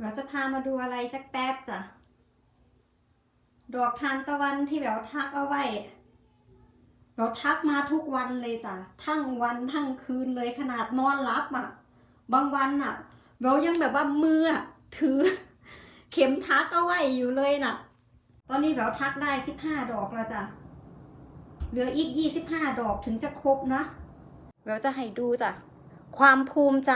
เราจะพามาดูอะไรสักแป๊บจ้ะ ดอกทานตะวันที่แบบทักเอาไว้เราทักมาทุกวันเลยจ้ะ ทั้งวันทั้งคืนเลยขนาดนอนรับอะ บางวันอะ เรายังแบบว่ามืออะถือ เข็มทักเอาไว้อยู่เลยน่ะ ตอนนี้เราทักได้สิบห้าดอกแล้วจ้ะ เหลืออีกยี่สิบห้าดอกถึงจะครบนะเราจะให้ดูจ้ะ ความภูมิใจ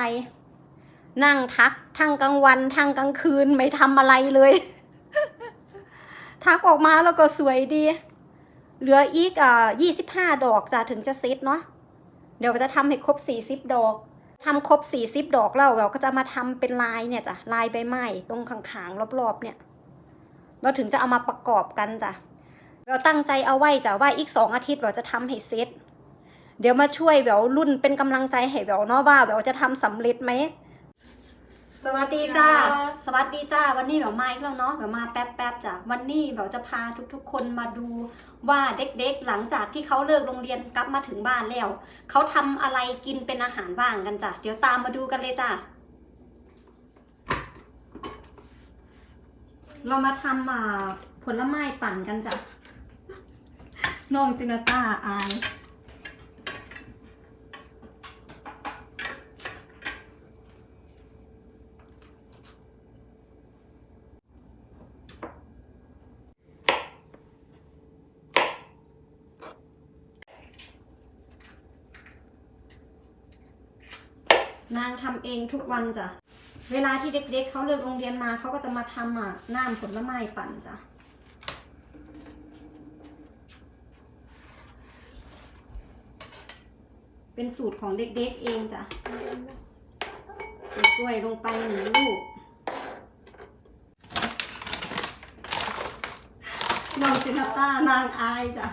นั่งทักทั้งกลางวันทั้งกลางคืนไม่ทำอะไรเลย ทักออกมาแล้วก็สวยดี เหลืออีกอ่ยี่สิบห้าดอกจ้ะถึงจะเซตเนาะเดี๋ยวจะทำให้ครบสี่สิบดอกทำครบสี่สิบดอกแล้วเราก็จะมาทำเป็นลายเนี่ยจ้ะลายใบไม้ตรงข้างๆรอบๆเนี่ยเราถึงจะเอามาประกอบกันจ้ะเราตั้งใจเอาไว้จ้ะว่าอีกสองอาทิตย์เราจะทำให้เสร็จเดี๋ยวมาช่วยแววรุ่นเป็นกำลังใจให้แววเนาะว่าแววจะทำสำเร็จไหม สวัสดีจ้า สวัสดีจ้า วันนี้แววมาอีกแล้วเนาะแววมาแป๊บๆจ้ะ วันนี้แววจะพาทุกๆ คนมาดูว่าเด็กๆ หลังจากที่เขาเลิกโรงเรียนกลับมาถึงบ้านแล้ว เขาทำอะไรกินเป็นอาหารว่างกันจ้ะ เดี๋ยวตามมาดูกันเลยจ้ะ เรามาทำผลไม้ปั่นกันจ้ะ น้องจินาตาอาย นางทำเองทุกวันจ้ะ เวลาที่เด็กๆเขาเลิกโรงเรียนมาเขาก็จะมาทำอะน้ำผลไม้ปั่นจ้ะเป็นสูตรของเด็กๆเองจ้ะใส่กล้วยลงไปหนึ่งลูกน้องจินาต้านางอายจ้ะ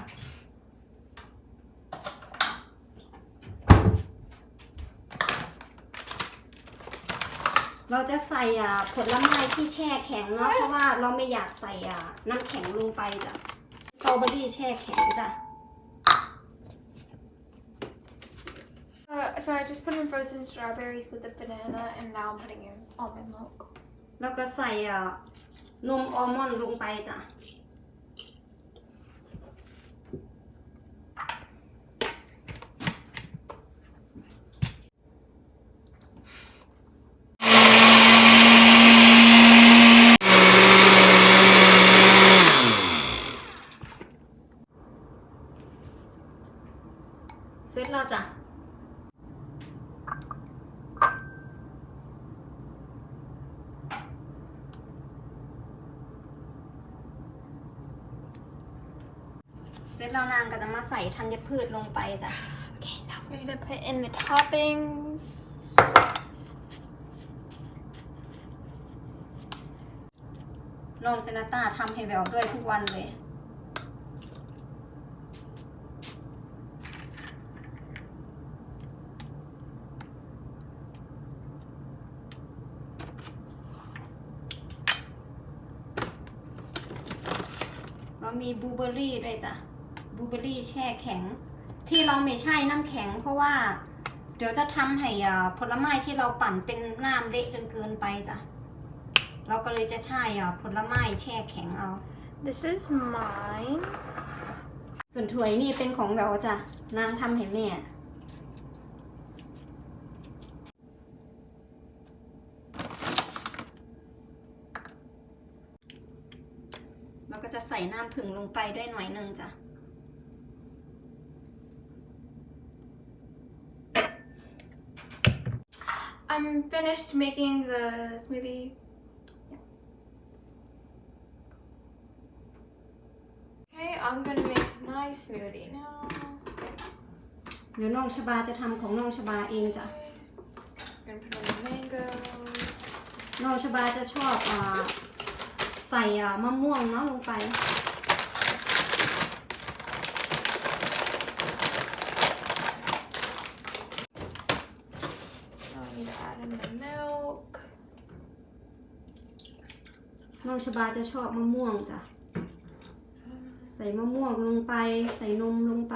เราจะใส่อะผลไม้ที่แช่แข็งเนาะเพราะว่าเราไม่อยากใส่อะน้ำแข็งลงไปจ้ะสตรอเบอรี่แช่แข็งจ้ะ Uh, so I just put in frozen strawberries with the banana, and now I'm putting in almond milk. แล้วก็ใส่อะนมอัลมอนด์ลงไปจ้ะ เสร็จแล้วนางก็จะมาใส่ธัญพืชลงไปจ้ะ Okay, now we're gonna put in the toppings. น้องเจนาต้าทำให้แววด้วยทุกวันเลย เรามีบลูเบอร์รี่ด้วยจ้ะ บลูเบอร์รี่แช่แข็ง ที่เราไม่ใช่น้ำแข็ง เพราะว่า เดี๋ยวจะทำให้อ่าผลไม้ที่เราปั่นเป็นน้ำเละจนเกินไปจ้ะเราก็เลยจะใช่อะผลไม้แช่แข็งเอา This is mine. ส่วนถ้วยนี่เป็นของเราจ้ะนางทำเห็นเนี่ยเราก็จะใส่น้ำผึ้งลงไปด้วยหน่อยหนึ่งจ้ะ I'm finished making the smoothie. Yeah. Okay, I'm gonna make my smoothie now. เดี๋ยวน้องชบาจะทำของน้องชบาเองจ้ะ I'm gonna put in the mangoes. น้องชบาจะชอบอ่าใส่อ่ามะม่วงเนาะลงไป น้องชบาจะชอบมะม่วงจ้ะ ใส่มะม่วงลงไป ใส่นมลงไป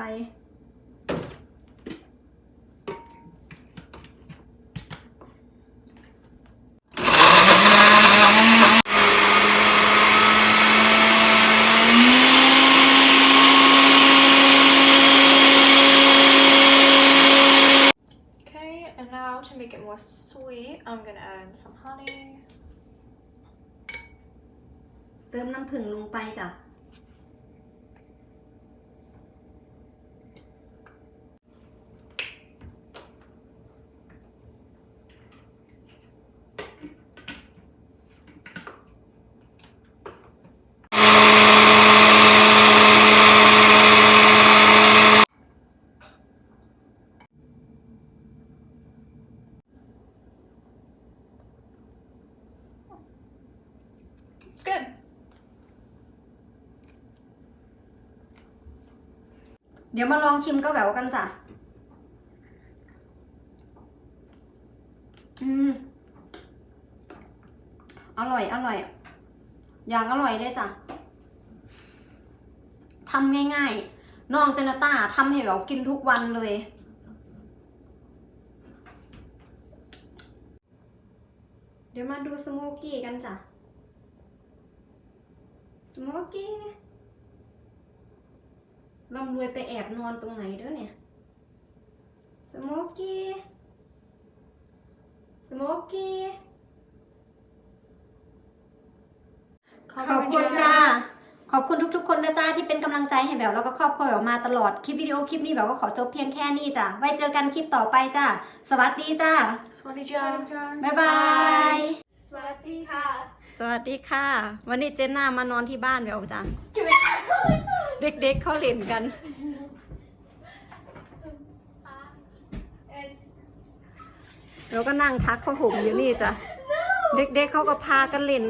Okay, and now to make it more sweet, I'm gonna add in some honey. เติมน้ำผึ้งลงไปจ้ะ เดี๋ยวมาลองชิมก็แบบกันจ้ะ อืม อร่อย อร่อย อย่างอร่อยเลยจ้ะทำง่ายๆ น้องเจนต้าทำให้แบบกินทุกวันเลย เดี๋ยวมาดูสโมกี้กันจ้ะสโมกี้ ร่ำรวยไปแอบนอนตรงไหนเด้อเนี่ยสโมกี้สโมกี้ขอบคุณจ้า ขอบคุณทุก ๆ คนนะจ้าที่เป็นกำลังใจให้แบบแล้วก็ครอบครัวแบบมาตลอดคลิปวิดีโอคลิปนี้แบบก็ขอจบเพียงแค่นี้จ้ะไว้เจอกันคลิปต่อไปจ้าสวัสดีจ้า Sweaty John. บ๊ายบาย Sweaty cat. สวัสดีค่ะ วันนี้เจนน่ามานอนที่บ้านแบบจ้ะ เด็กๆเขาเล่นกันเราก็นั่งทักผ้าห่มอยู่นี่จ้ะ เด็กๆเขาก็พากันเล่น